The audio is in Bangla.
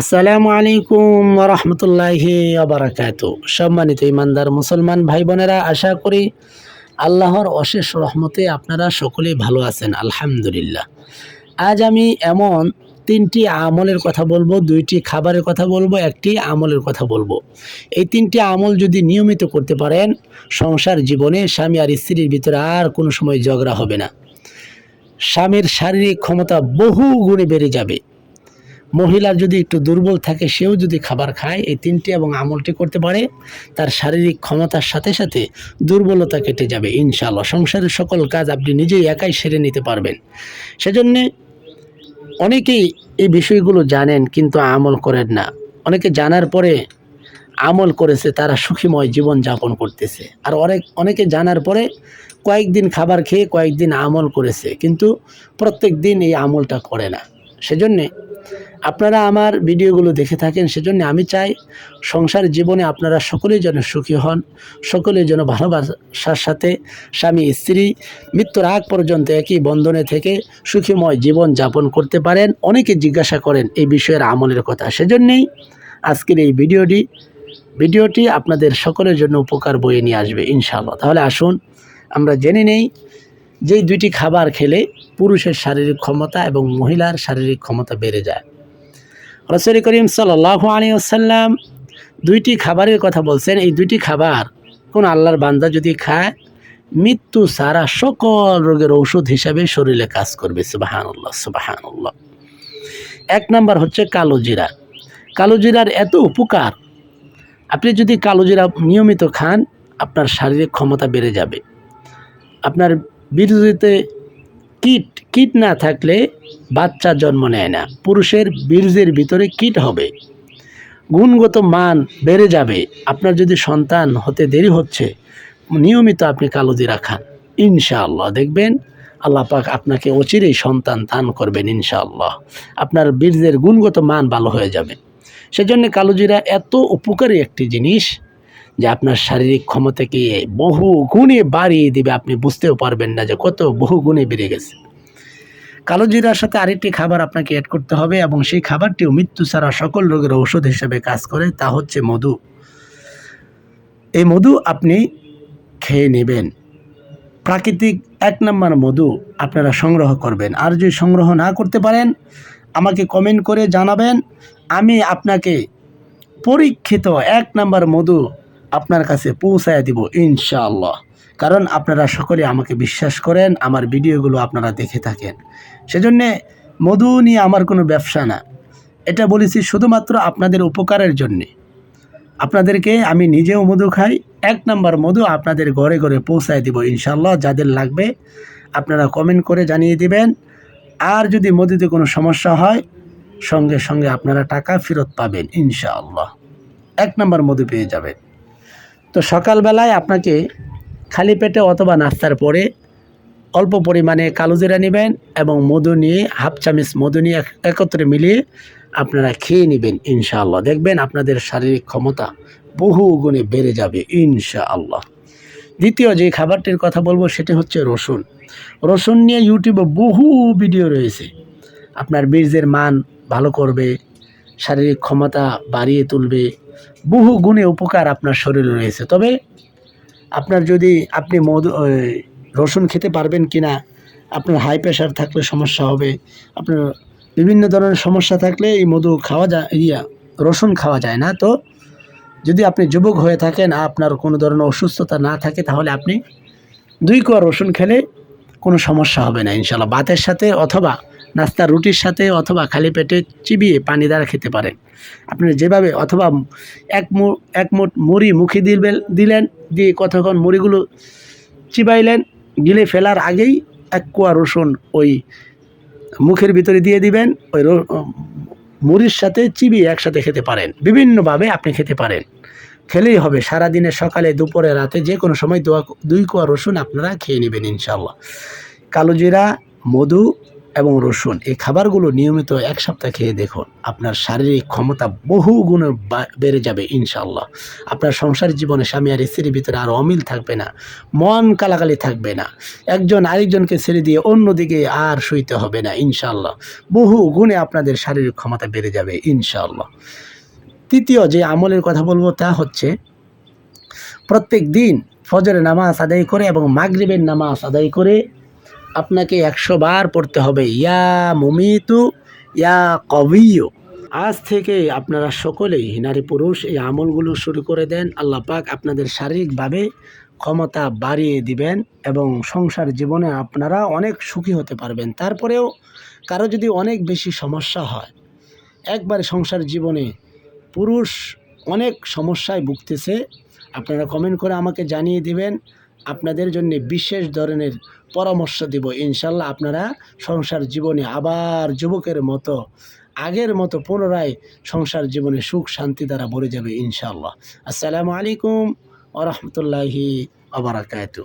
আসসালামু আলাইকুম রহমতুল্লাহি আবরাকাত সম্মানিত ইমানদার মুসলমান ভাই বোনেরা আশা করি আল্লাহর অশেষ রহমতে আপনারা সকলেই ভালো আছেন, আলহামদুলিল্লাহ। আজ আমি এমন তিনটি আমলের কথা বলব, দুইটি খাবারের কথা বলব, একটি আমলের কথা বলব। এই তিনটি আমল যদি নিয়মিত করতে পারেন, সংসার জীবনে স্বামী আর স্ত্রীর ভিতরে আর কোনো সময় ঝগড়া হবে না। স্বামীর শারীরিক ক্ষমতা বহু গুণে বেড়ে যাবে। মহিলার যদি একটু দুর্বল থাকে, সেও যদি খাবার খায়, এই তিনটি এবং আমলটি করতে পারে, তার শারীরিক ক্ষমতার সাথে সাথে দুর্বলতা কেটে যাবে, ইনশাআল্লাহ। সংসারের সকল কাজ আপনি নিজেই একাই সেরে নিতে পারবেন। সেজন্যে অনেকেই এই বিষয়গুলো জানেন, কিন্তু আমল করেন না। অনেকে জানার পরে আমল করেছে, তারা সুখীময় জীবন যাপন করতেছে। আর অনেক, অনেকে জানার পরে কয়েকদিন খাবার খেয়ে কয়েকদিন আমল করেছে, কিন্তু প্রত্যেক দিন এই আমলটা করে না। সেজন্যে আপনারা আমার ভিডিওগুলো দেখে থাকেন, সেজন্য আমি চাই সংসার জীবনে আপনারা সকলেই যেন সুখী হন, সকলেই যেন ভালোবাসার সাথে স্বামী, স্ত্রী, মৃত্যুর আগ পর্যন্ত একই বন্ধনে থেকে সুখীময় জীবন যাপন করতে পারেন। অনেকে জিজ্ঞাসা করেন এই বিষয়ের আমলের কথা। সেজন্যেই আজকের এই ভিডিওটি ভিডিওটি আপনাদের সকলের জন্য উপকার বয়ে নিয়ে আসবে ইনশাআল্লাহ। তাহলে আসুন, আমরা জেনে নেই যেই দুইটি খাবার খেলে পুরুষের শারীরিক ক্ষমতা এবং মহিলার শারীরিক ক্ষমতা বেড়ে যায়। রসুল করিম সাল্লাহ আলী আসাল্লাম দুইটি খাবারের কথা বলছেন। এই দুইটি খাবার কোন আল্লাহর বান্দা যদি খায়, মৃত্যু সারা সকল রোগের ঔষধ হিসাবে শরীরে কাজ করবে। সুবাহানুল্লাহ সুবাহানুল্লাহ। এক নাম্বার হচ্ছে কালো জিরা। কালো জিরার এত উপকার, আপনি যদি কালো জিরা নিয়মিত খান, আপনার শারীরিক ক্ষমতা বেড়ে যাবে। আপনার বীর্যতে কীট কীট না থাকলে বাচ্চা জন্ম নেয় না। পুরুষের বীর্যের ভিতরে কীট হবে। গুণগত মান বেড়ে যাবে। আপনার যদি সন্তান হতে দেরি হচ্ছে, নিয়মিত আপনি কালো জিরা খান। ইনশাআল্লাহ। দেখবেন আল্লাহ পাক আপনাকে অচিরেই সন্তান দান করবেন ইনশাআল্লাহ। আপনার বীর্যের গুণগত মান ভালো হয়ে যাবে। সেজন্য কালোজিরা এত উপকারী একটি জিনিস যে আপনার শারীরিক ক্ষমতাকে বহু গুণে বাড়িয়ে দিবে, আপনি বুঝতেও পারবেন না যে কত বহু গুণে বেড়ে গেছে। কালো জিরার সাথে আরেকটি খাবার আপনাকে অ্যাড করতে হবে এবং সেই খাবারটিও মৃত্যু ছাড়া সকল রোগের ঔষধ হিসেবে কাজ করে, তা হচ্ছে মধু। এই মধু আপনি খেয়ে নেবেন। প্রাকৃতিক এক নম্বর মধু আপনারা সংগ্রহ করবেন। আর যদি সংগ্রহ না করতে পারেন, আমাকে কমেন্ট করে জানাবেন। আমি আপনাকে পরীক্ষিত এক নম্বর মধু আপনার কাছে পৌঁছায় দিব, ইনশাআল্লাহ। কারণ আপনারা সকলে আমাকে বিশ্বাস করেন, আমার ভিডিওগুলো আপনারা দেখে থাকেন। সেজন্যে মধু নিয়ে আমার কোনো ব্যবসা না। এটা বলেছি শুধুমাত্র আপনাদের উপকারের জন্যে। আপনাদেরকে আমি নিজেও মধু খাই, এক নাম্বার মধু আপনাদের ঘরে ঘরে পৌঁছায় দিব ইনশাল্লাহ যাদের লাগবে, আপনারা কমেন্ট করে জানিয়ে দিবেন। আর যদি মধুতে কোনো সমস্যা হয়, সঙ্গে সঙ্গে আপনারা টাকা ফেরত পাবেন, ইনশাআল্লাহ। এক নাম্বার মধু পেয়ে যাবেন। তো সকালবেলায় আপনাকে খালি পেটে অথবা নাস্তার পরে অল্প পরিমাণে কালো জিরা নেবেন এবং মধু নিয়ে, হাফ চামিচ মধু নিয়ে এক- একত্রে মিলিয়ে আপনারা খেয়ে নেবেন ইনশাআল্লাহ। দেখবেন আপনাদের শারীরিক ক্ষমতা বহু গুণে বেড়ে যাবে ইনশাআল্লাহ। দ্বিতীয় যে খাবারটির কথা বলব সেটি হচ্ছে রসুন। রসুন নিয়ে ইউটিউবে বহু ভিডিও রয়েছে। আপনার বীর্যের মান ভালো করবে, শারীরিক ক্ষমতা বাড়িয়ে তুলবে বহু গুণে উপকার আপনার শরীরে রয়েছে। তবে আপনার যদি আপনি মধু রসুন খেতে পারবেন কি না আপনার হাই প্রেশার থাকলে সমস্যা হবে, আপনার বিভিন্ন ধরনের সমস্যা থাকলে এই মধু খাওয়া যায় ইয়া, রসুন খাওয়া যায় না। তো যদি আপনি যুবক হয়ে থাকেন, আপনার কোনো ধরনের অসুস্থতা না থাকে, তাহলে আপনি দুই কোয়া রসুন খেলে কোনো সমস্যা হবে না ইনশাল্লাহ ভাতের সাথে অথবা নাস্তা রুটির সাথে অথবা খালি পেটে চিবিয়ে পানি দ্বারা খেতে পারেন আপনি যেভাবে অথবা এক মু, এক মুঠ মুড়ি মুখে দিবেন, দিলেন, দিয়ে কতক্ষণ মুড়িগুলো চিবাইলেন, গিলে ফেলার আগেই এক কোয়া রসুন ওই মুখের ভিতরে দিয়ে দিবেন, ওই মুড়ির সাথে চিবিয়ে একসাথে খেতে পারেন। বিভিন্নভাবে আপনি খেতে পারেন। খেলেই হবে। সারাদিনে সকালে, দুপুরে, রাতে যে কোনো সময় দোয়া, দুই কোয়া রসুন আপনারা খেয়ে নেবেন ইনশাল্লাহ কালো জিরা মধু এবং রসুন, এই খাবারগুলো নিয়মিত এক সপ্তাহ খেয়ে দেখুন। আপনার শারীরিক ক্ষমতা বহু গুণে বেড়ে যাবে ইনশাল্লাহ আপনার সংসার জীবনে স্বামী আর স্ত্রীর ভিতরে আর অমিল থাকবে না, মন কালাকালি থাকবে না। একজন আরেকজনকে ছেড়ে দিয়ে অন্যদিকে আর সইতে হবে না ইনশাল্লাহ বহু গুণে আপনাদের শারীরিক ক্ষমতা বেড়ে যাবে ইনশাল্লাহ তৃতীয় যে আমলের কথা বলব তা হচ্ছে, প্রত্যেক দিন ফজরের নামাজ আদায় করে এবং মাগরিবের নামাজ আদায় করে আপনাকে একশো বার পড়তে হবে, ইয়া মুমিতু, ইয়া কবিও আজ থেকে আপনারা সকলেই নারী পুরুষ, এই আমলগুলো শুরু করে দেন। আল্লাহ পাক আপনাদের শারীরিকভাবে ক্ষমতা বাড়িয়ে দিবেন এবং সংসার জীবনে আপনারা অনেক সুখী হতে পারবেন। তারপরেও কারও যদি অনেক বেশি সমস্যা হয়, একবারে সংসার জীবনে পুরুষ অনেক সমস্যায় ভুগতেছে, আপনারা কমেন্ট করে আমাকে জানিয়ে দিবেন। আপনাদের জন্য বিশেষ ধরনের পরামর্শ দিব। ইনশাল্লাহ আপনারা সংসার জীবনে আবার যুবকের মতো, আগের মতো পুনরায় সংসার জীবনে সুখ, শান্তি দ্বারা ভরে যাবে ইনশাল্লাহ। আসসালামু আলাইকুম ওরহমতুল্লাহি আবরাকাতু